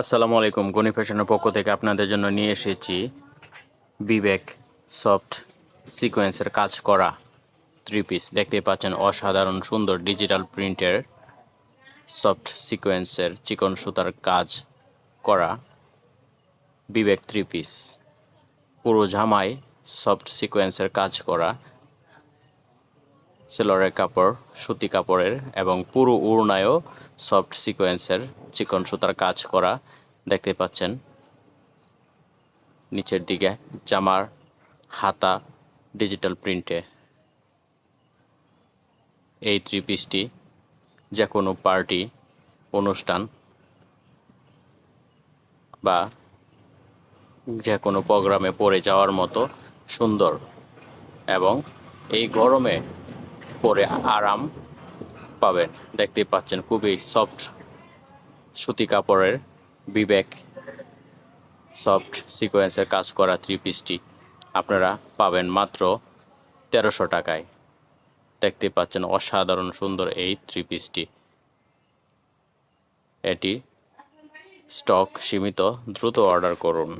আসসালামু আলাইকুম, গনি ফ্যাশনের পক্ষ থেকে আপনাদের জন্য নিয়ে এসেছি বিবেক সফট সিকোয়েন্সের কাজ করা থ্রি পিস দেখতে পাচ্ছেন অসাধারণ সুন্দর ডিজিটাল প্রিন্টের সফট সিকোয়েন্সের চিকন সুতার কাজ করা বিবেক থ্রি পিস পুরো জামায় সফট সিকোয়েন্সের কাজ করা সেলরের কাপড়, সুতি কাপড়ের এবং পুরো উড়নায়ও সফট সিকোয়েন্সের চিকন সুতার কাজ করা, দেখতে পাচ্ছেন। নিচের দিকে জামার হাতা ডিজিটাল প্রিন্টে এই থ্রি পিসটি যে কোনো পার্টি অনুষ্ঠান বা যে কোনো প্রোগ্রামে পরে যাওয়ার মতো সুন্দর এবং এই গরমে পরে আরাম পাবেন দেখতে পাচ্ছেন, খুবই সফট সুতি কাপড়ের বিবেক সফট সিকোয়েন্সের কাজ করা থ্রি পিসটি আপনারা পাবেন মাত্র তেরোশো টাকায়। দেখতে পাচ্ছেন, অসাধারণ সুন্দর এই থ্রি পিসটি এটি স্টক সীমিত, দ্রুত অর্ডার করুন।